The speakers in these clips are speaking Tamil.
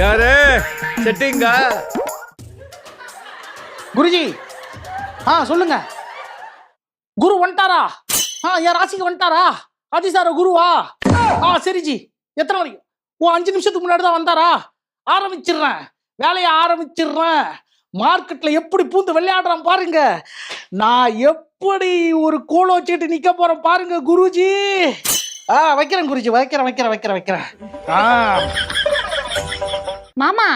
யாரு? செட்டிங்கா குருஜி ஆ சொல்லுங்க. குரு வந்துட்டாரா? ஆ என் ராசிக்கு வந்துட்டாரா? அதிசார குருவா? ஆ சரி ஜி. எத்தனை மணிக்கு? ஓ அஞ்சு நிமிஷத்துக்கு முன்னாடி தான் வந்தாரா? ஆரம்பிச்சிடுறேன். வேலையை ஆரம்பிச்சிடுறேன். மார்க்கெட்ல எப்படி பூந்து விளையாடுறேன் பாருங்க. நான் எப்படி ஒரு கோல வச்சுட்டு நிக்க போறேன் பாருங்க குருஜி. ஆ வைக்கிறேன் குருஜி. வைக்கிறேன் வைக்கிறேன் வைக்கிறேன் வைக்கிறேன். ஆ. மாமா.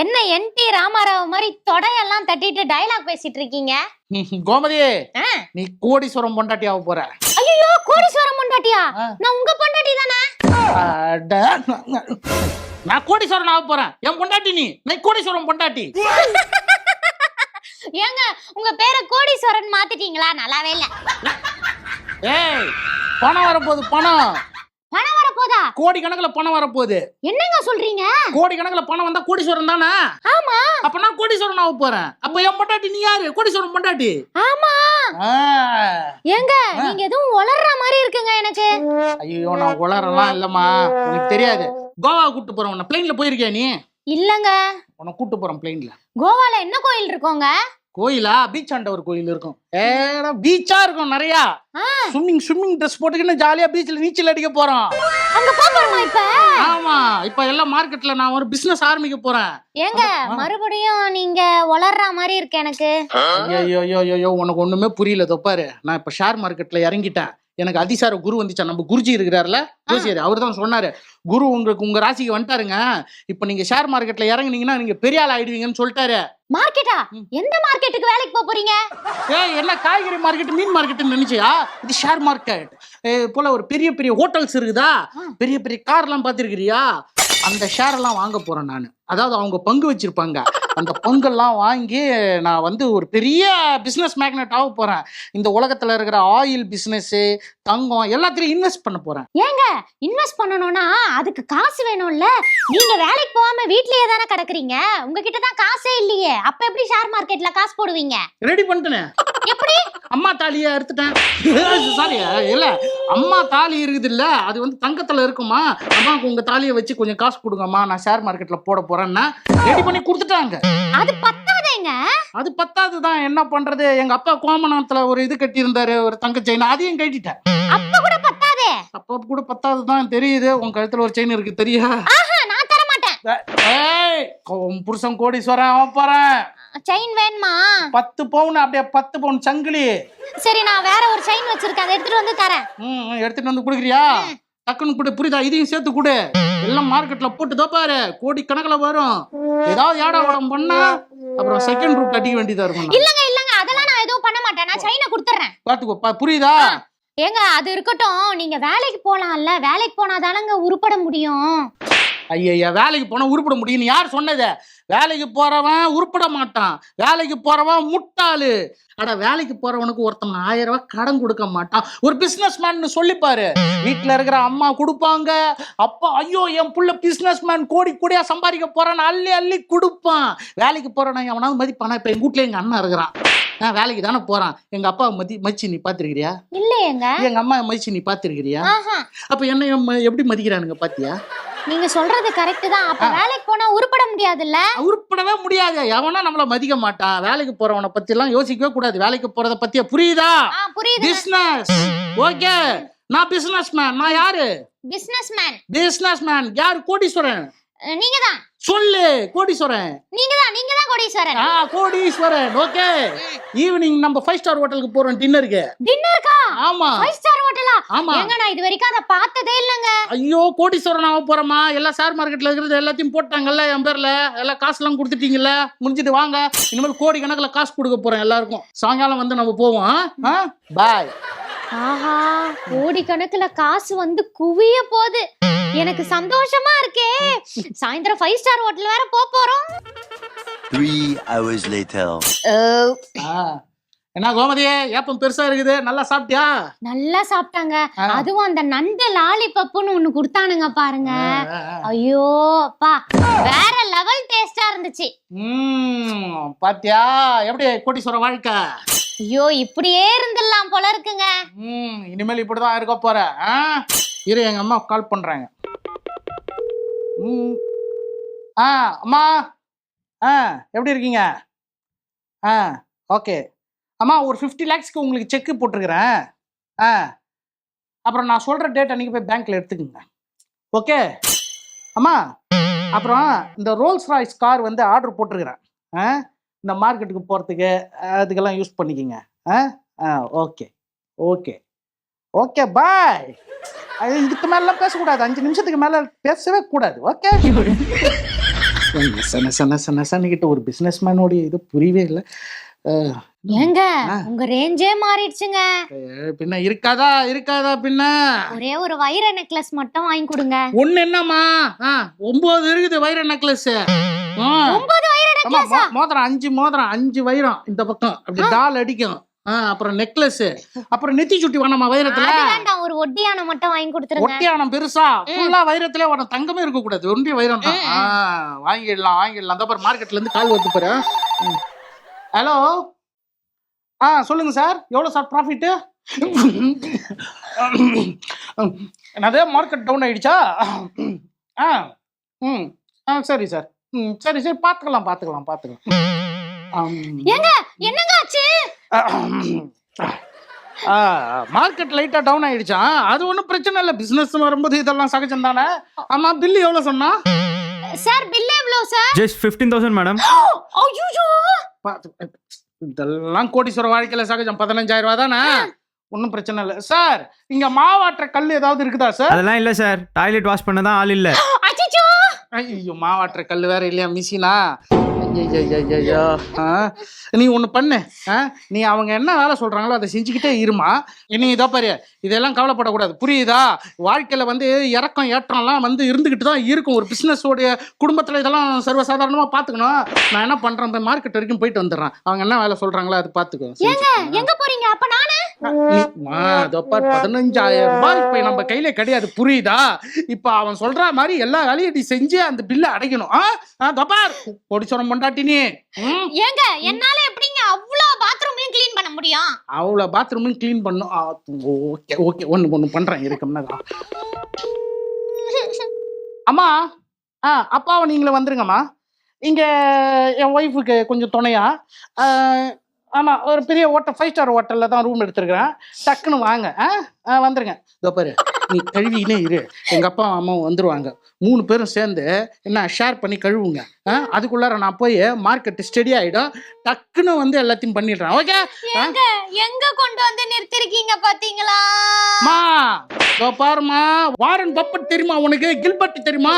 என்ன என் டி ராமாராவ் மாதிரி தொடையெல்லாம் தட்டிட்டு டயலாக் பேசிட்டு இருக்கீங்க? கோமதி. நீ கோடீஸ்வரம் பொண்டாட்டி ஆக போற. ஐயோ கோடீஸ்வரம் பொண்டாட்டியா. நான் உங்க பொண்டாட்டி தானே? நான் கோடீஸ்வரன் ஆக போறேன். என் பொண்டாட்டி நீ நீ கோடீஸ்வரன் பொண்டாட்டி. ஏங்க உங்க பேரை கோடீஸ்வரன் மாத்திட்டீங்களா? நல்லாவே இல்ல. ஏய் பணம் வரப்போகுது பணம். கோடி கணக்குல பணம் வரப்போகுது. என்னங்க சொல்றீங்க? கோடி கணக்குல பணம் வந்தா கோடீஸ்வரன் தானே? ஆமா. அப்ப நான் கோடீஸ்வரன் ஆக போறேன். அப்ப என் பொண்டாட்டி நீ யாரு? கோடீஸ்வரன் பொண்டாட்டி. ஆமா. ஏங்க நீங்க எதுவும் உளர்ற மாதிரி இருக்குங்க எனக்கு. ஐயோ நான் உளறலாம் இல்லம்மா. உனக்கு தெரியாது. கோவா கூட்டு போறேன் உன்னை. பிளைன்ல போயிருக்கியா நீ? இல்லங்க. உன்னை கூட்டு போறேன் பிளைன்ல. கோவால என்ன கோயில் இருக்கோங்க? கோயிலா? பீச் ஆண்ட ஒரு கோயில் இருக்கும். ஏடா பீச்சா இருக்கும் நிறையா. ஸ்விம்மிங் ஸ்விம்மிங் ட்ரெஸ் போட்டுக்கின்னு ஜாலியா பீச்ல நீச்சல் அடிக்க போறோம். அங்க போறோமா இப்ப? ஆமா இப்ப எல்லாம் மார்க்கெட்ல நான் ஒரு பிசினஸ் ஆரம்பிக்க போறேன். ஏங்க மறுபடியும் நீங்க உளர்ற மாதிரி இருக்கு எனக்கு. ஐயோ ஐயோ ஐயோ உனக்கு ஒண்ணுமே புரியல தொப்பாரு நான் இப்ப ஷேர் மார்க்கெட்ல இறங்கிட்டேன். எனக்கு அதிசார குரு வந்துச்சா நம்ம குருஜி இருக்கிறாருல? ஜோசியர் அவர் தான் சொன்னாரு. குரு உங்களுக்கு உங்க ராசிக்கு வந்துட்டாருங்க. இப்ப நீங்க ஷேர் மார்க்கெட்ல இறங்குனீங்கன்னா நீங்க பெரிய ஆள் ஆயிடுவீங்கன்னு சொல்லிட்டாரு. மார்க்கெட்டா. எந்த மார்க்கெட்டுக்கு வேலைக்கு போப் போறீங்க? ஏய் என்ன காய்கறி மார்க்கெட் மீன் மார்க்கெட்னு நினைச்சியா? இது ஷேர் மார்க்கெட் போல ஒரு பெரிய பெரிய ஹோட்டல்ஸ் இருக்குதா. பெரிய பெரிய கார்லாம் பார்த்துருக்கிறியா? அந்த ஷேர் எல்லாம் வாங்க போறேன் நான். அதாவது அவங்க பங்கு வச்சிருப்பாங்க. அந்த பங்கெல்லாம் வாங்கி நான் வந்து ஒரு பெரிய பிசினஸ் மேக்னெட் ஆக போறேன். இந்த உலகத்துல இருக்கிற ஆயில் பிசினஸ் தங்கம் எல்லாத்துலயும் இன்வெஸ்ட் பண்ண போறேன். ஏங்க இன்வெஸ்ட் பண்ணணும்னா அதுக்கு காசு வேணும்ல? நீங்க வேலைக்கு போகாம வீட்லயே தானே கிடக்குறீங்க? உங்ககிட்ட தான் காசே இல்லையே. அப்ப எப்படி ஷேர் மார்க்கெட்ல காசு போடுவீங்க? ரெடி பண்ணிட்டேனே. எப்படி? அம்மா தாலியை அறுத்துட்டேன். சாரி இல்ல அம்மா தாலி இருக்குது இல்ல அது வந்து தங்கத்துல இருக்குமா? அம்மாவுக்கு உங்க தாலியை வச்சு கொஞ்சம் காசு கொடுங்கம்மா நான் ஷேர் மார்க்கெட்ல போட போறேன்னா. ரெடி பண்ணி கொடுத்துட்டாங்க. அது பத்தாதேங்க. அது பத்தாவது தான் என்ன பண்றது? எங்க அப்பா கோமணத்துல ஒரு இது கட்டி இருந்தாரு ஒரு தங்க செயின். அதையும் கட்டிட்டேன். அப்ப கூட பத்தாதே. அப்பா கூட பத்தாவது தான் தெரியுது. உன் கழுத்துல ஒரு செயின் இருக்கு தெரியா? உன் புருஷன் கோடீஸ்வரன் அவன் போறேன் செயின் வேணுமா? பத்து பவுன் அப்படியே பத்து பவுன் சங்கிலி. சரி நான் வேற ஒரு செயின் வச்சிருக்கேன். அதை எடுத்துட்டு வந்து தரேன். ம் எடுத்துட்டு வந்து குடுக்குறியா? டக்குன்னு கொடு புரியுதா? இதையும் சேர்த்து கொடு. எல்லாம் மார்க்கெட்ல போட்டு பாரு கோடி கணக்குல வரும். ஏதாவது ஏடா உடம் பண்ணா அப்புறம் செகண்ட் ரூட் அடிக்க வேண்டியதா இருக்கும். இல்லங்க இல்லங்க. அதெல்லாம் நான் எதுவும் பண்ண மாட்டேன். நான் செயினை கொடுத்துறேன் பாத்துக்கோ புரியுதா? ஏங்க அது இருக்கட்டும். நீங்க வேலைக்கு போலாம்ல. வேலைக்கு போனா தானங்க உருப்பட முடியும். ஐயா வேலைக்கு போனா உருப்பட முடியும் யார் சொன்னது? வேலைக்கு போறவன் உருப்பட மாட்டான். வேலைக்கு போறவன் முட்டாளு. அட வேலைக்கு போறவனுக்கு ஒருத்தன் ஆயிரம் ரூபாய் கடன் கொடுக்க மாட்டான். ஒரு பிசினஸ் மேன் சொல்லிப்பாரு வீட்டுல இருக்கிற அம்மா கொடுப்பாங்க. அப்பா ஐயோ என் புள்ள பிசினஸ் மேன் கோடி கோடியா சம்பாதிக்க போறான்னு அள்ளி அள்ளி கொடுப்பான். வேலைக்கு போறவன் எவனாவது மதிப்பானா? இப்ப எங்க வீட்டுல எங்க அண்ணன் இருக்கிறான். நான் வேலைக்கு தானே போறான். எங்க அப்பா மதி மதிச்சு நீ பாத்திருக்கிறியா? இல்லையேங்க. எங்க அம்மா மதிச்சு நீ பாத்திருக்கிறியா? ஆஹா. அப்ப என்ன எப்படி மதிக்கிறானுங்க பாத்தியா? நீங்க சொல்றது கரெக்ட் தான். அப்ப வேலைக்கு போனா உருப்பட முடியாதுல்ல? உருப்படவே முடியாது. எவனா நம்மள மதிக்க மாட்டான் வேலைக்கு போறவனை பத்தி எல்லாம் யோசிக்கவே கூடாது. வேலைக்கு போறத பத்தியா? புரியுதா? புரியுது பிசினஸ் ஓகே. நான் பிசினஸ் மேன் நான் யாரு? பிசினஸ் மேன் பிசினஸ் மேன் யாரு? கோடீஸ்வரன். நீங்க தான் சொல்லு கோடீஸ்வரன். நீங்க தான் நீங்க தான் கோடீஸ்வரன். ஆ கோடீஸ்வரன். ஓகே. ஈவினிங் நம்ம ஃபைவ் ஸ்டார் ஹோட்டலுக்கு போறோம் டின்னருக்கு டின்னருக்கா ஆமா. ஃபைவ் ஸ்டார் ஹோட்டலா ஆமா. ஏங்க நான் இது வரைக்கும் அதை பார்த்ததே இல்லங்க. ஐயோ கோடீஸ்வரன் ஆக போறோமா எல்லாம் ஷேர் மார்க்கெட்ல இருக்கிறது எல்லாத்தையும் போட்டாங்கல்ல என் பேர்ல. எல்லாம் காசுலாம் கொடுத்துட்டீங்கல்ல. முடிஞ்சிட்டு வாங்க. இனிமேல் கோடி கணக்குல காசு கொடுக்க போறேன் எல்லாருக்கும். சாயங்காலம் வந்து நம்ம போவோம் பாய் ஆஹா கோடி கணக்குல காசு வந்து குவிய போகுது. எனக்கு சந்தோஷமா இருக்கே. சாயந்தரம் ஃபைவ் ஸ்டார் ஹோட்டல் வேற போக போறோம். Three hours later. என்ன கோமதி ஏப்பம் பெருசா இருக்குது நல்லா சாப்பிட்டியா? நல்லா சாப்பிட்டாங்க. அதுவும் அந்த நண்டு லாலிபப்புன்னு ஒண்ணு கொடுத்தானுங்க பாருங்க. ஐயோ அப்பா. வேற லெவல் டேஸ்டா இருந்துச்சு. ம் பாத்தியா? எப்படி கோடீஸ்வர வாழ்க்கை? ஐயோ இப்படியே இருந்துடலாம் போல இருக்குங்க. ம் இனிமேல் இப்படிதான் இருக்க போற? இரு எங்க அம்மா கால் பண்றாங்க. ஆ அம்மா. ஆ எப்படி இருக்கீங்க? ஆ ஓகே. அம்மா ஒரு ஃபிஃப்டி லேக்ஸ்க்கு உங்களுக்கு செக்கு போட்டிருக்கிறேன். ஆ. அப்புறம் நான் சொல்கிற டேட் அன்றைக்கி போய் பேங்க்கில் எடுத்துக்கோங்க. ஓகே அம்மா அப்புறம் இந்த ரோல்ஸ் ராய்ஸ் கார் வந்து ஆர்டர் போட்டிருக்கிறேன். ஆ? இந்த மார்க்கெட்டுக்கு போகிறதுக்கு அதுக்கெல்லாம் யூஸ் பண்ணிக்கோங்க. ஆ? ஆ ஓகே ஓகே ஓகே பாய் அது இதுக்கு மேலாம் பேசக்கூடாது. அஞ்சு நிமிஷத்துக்கு மேலே பேசவே கூடாது. ஓகே நெச சன்ன நெச நெசன்னுக்கிட்ட ஒரு பிஸ்னஸ் மேனோடைய இது புரியவே இல்லை. ஏங்க. உங்க ரேஞ்சே மாறிடுச்சுங்க. பின்ன இருக்காதா இருக்காதா பின்ன? ஒரே ஒரு வைர நெக்லஸ் மட்டும் வாங்கி கொடுங்க. ஒண்ணு என்னம்மா? ஒன்பது இருக்குது வைர நெக்லஸ் ஒன்பது வைர நெக்லஸா மோதிரம் அஞ்சு மோதிரம் அஞ்சு வைரம் இந்த பக்கம். அப்படி டால் அடிக்கும். அப்புறம் நெக்லஸ் அப்புறம் நெத்தி சுட்டி வேணாமா வைரத்துல? ஒரு ஒட்டியானம் மட்டும் வாங்கி கொடுத்துருங்க. ஒட்டியானம் பெருசா? ஃபுல்லா வைரத்திலே உன தங்கமே இருக்க கூடாது ஒன்றிய வைரம் தான். வாங்கிடலாம் வாங்கிடலாம். அந்த மார்க்கெட்ல இருந்து கால் வருது பாரு. ஹலோ ஆ சொல்லுங்க சார். எவ்வளோ சார் ப்ராஃபிட்டு அதே மார்க்கெட் டவுன் ஆயிடுச்சா? ஆ ம். ஆ சரி சார். ம் சரி சரி பார்த்துக்கலாம் பார்த்துக்கலாம் பார்த்துக்கலாம். ஏங்க என்னங்க ஆச்சு? மார்க்கெட் லைட்டா டவுன் ஆயிடுச்சா? அது ஒன்றும் பிரச்சனை இல்லை. பிசினஸ் வரும்போது இதெல்லாம் சகஜம் தானே? ஆமா பில்லு எவ்வளோ சொன்னா? சார் பில் எவ்வளவு sir? Just fifteen thousand madam ஐயோ! பார்த்து- இதெல்லாம் கோடீஸ்வர வாழ்க்கையில சகஜம். பதினஞ்சாயிரம் ரூபா தானே? ஒன்றும் பிரச்சனை இல்லை. சார் இங்க மாவாட்டுற கல் ஏதாவது இருக்குதா சார்? அதெல்லாம் இல்லை சார். டாய்லெட் வாஷ் பண்ண தான் ஆள் இல்லை. ஐயோ மாவாட்டுற கல் வேற இல்லையா மிஷினா? ஐயோ நீ ஒன்று பண்ணு. ஆ? நீ அவங்க என்ன வேலை சொல்றாங்களோ அதை செஞ்சுக்கிட்டே இருமா. நீ இதோ பாரு இதெல்லாம் கவலைப்படக்கூடாது. புரியுதா? வாழ்க்கையில வந்து இறக்கம் ஏற்றம்லாம் வந்து இருந்துகிட்டு தான் இருக்கும். ஒரு உடைய குடும்பத்துல இதெல்லாம் சர்வசாதாரணமா பார்த்துக்கணும் நான் என்ன பண்றேன்? போய் மார்க்கெட் வரைக்கும் போயிட்டு வந்துடுறேன். அவங்க என்ன வேலை சொல்றாங்களோ அதை பார்த்துக்கோ எங்க போறீங்க? அப்ப நானு? பதினஞ்சாயிரம் ரூபாய் இப்ப நம்ம கையில கிடையாது. புரியுதா? இப்ப அவன் சொல்ற மாதிரி எல்லா வேலையும் நீ செஞ்சு அந்த பில்லை அடைக்கணும். ஆ? ஆ, இதோ பார். பொடிச்சோரம் பொண்டாட்டி நீ ம்? ஏங்க என்னால எப்படிங்க அவ்வளோ பாத்ரூமையும் க்ளீன் பண்ண முடியும்? அவ்வளோ பாத்ரூமும் க்ளீன் பண்ணும் ஓகே ஓகே ஒன்று ஒன்று பண்ணுறேன் இருக்கும்னா அம்மா ஆ அப்பாவை நீங்களே வந்துருங்கம்மா. இங்கே என் ஒய்ஃபுக்கு கொஞ்சம் துணையா. ஆமாம் ஒரு பெரிய ஹோட்டல் ஃபைவ் ஸ்டார் ஹோட்டலில் தான் ரூம் எடுத்துருக்கிறேன். டக்குன்னு வாங்க. ஆ வந்துருங்க. இதோ பாரு. நீ கழுவினே இரு. எங்கள் அப்பா அம்மாவும் வந்துருவாங்க. மூணு பேரும் சேர்ந்து என்ன ஷேர் பண்ணி கழுவுங்க. அதுக்குள்ளார நான் போய் மார்க்கெட்டு ஸ்டெடி ஆகிடும் டக்குன்னு வந்து எல்லாத்தையும் பண்ணிடுறேன். ஓகே எங்க கொண்டு வந்து நிறுத்திருக்கீங்க பாத்தீங்களா? மா பாருமா வாரன் பப்பட் தெரியுமா உனக்கு? கில்பர்ட் தெரியுமா?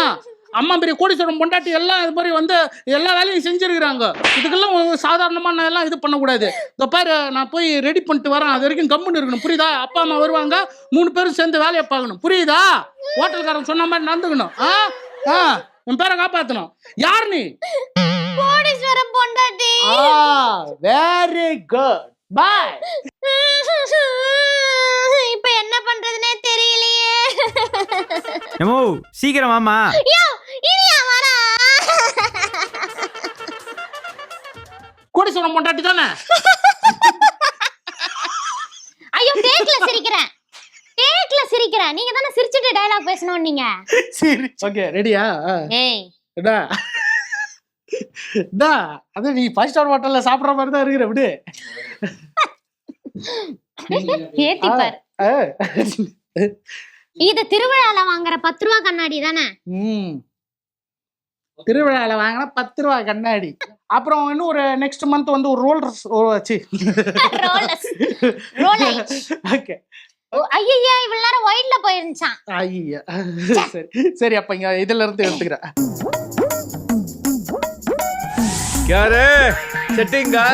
அம்மா பெரிய கோடீஸ்வரம் பொண்டாட்டி எல்லாம் இது மாதிரி வந்து எல்லா வேலையும் செஞ்சிருக்கிறாங்க. இதுக்கெல்லாம் ஒரு சாதாரணமா நான் எல்லாம் இது பண்ணக்கூடாது. இதோ பாரு நான் போய் ரெடி பண்ணிட்டு வரேன். அது வரைக்கும் கம்முன்னு இருக்கணும். புரியுதா? அப்பா அம்மா வருவாங்க. மூணு பேரும் சேர்ந்து வேலையை பார்க்கணும். புரியுதா? ஹோட்டல்காரன் சொன்ன மாதிரி நடந்துக்கணும். ஆ? ஆ? உன் பேரை காப்பாற்றணும் யார் நீ? கோடீஸ்வரம் பொண்டாட்டி. வெரி குட் பாய் இப்ப என்ன பண்றதுனே தெரியலையே. எமோ சீக்கிரம் வாமா கோடீஸ்வரம் பொண்டாட்டி தானே? ஐயோ டேக்ல சிரிக்கிறேன். டேக்ல சிரிக்கிறேன். நீங்க தானே சிரிச்சிட்டு டயலாக் பேசணும் நீங்க. சரி ஓகே ரெடியா ஏய். டா. டா அது நீ ஃபைவ் ஸ்டார் ஹோட்டல்ல சாப்பிடுற மாதிரி தான் இருக்கிற விடு. ஏத்தி பாரு. இது திருவிழால வாங்குற பத்து ரூபா கண்ணாடி தானே? ம். திருவிழாவில் வாங்கினா பத்து ரூபா கண்ணாடி. அப்புறம் இன்னும் ஒரு நெக்ஸ்ட் மந்த் வந்து ஒரு ரோலஸ் ரோலைட் ஓகே ஐயா இவ்வளவு நேரம் ஒயிட்ல போயிருந்துச்சான் ஐயா சரி சரி அப்ப இங்க இதுல இருந்து எடுத்துக்கிறேன். யாரு? செட்டிங்கா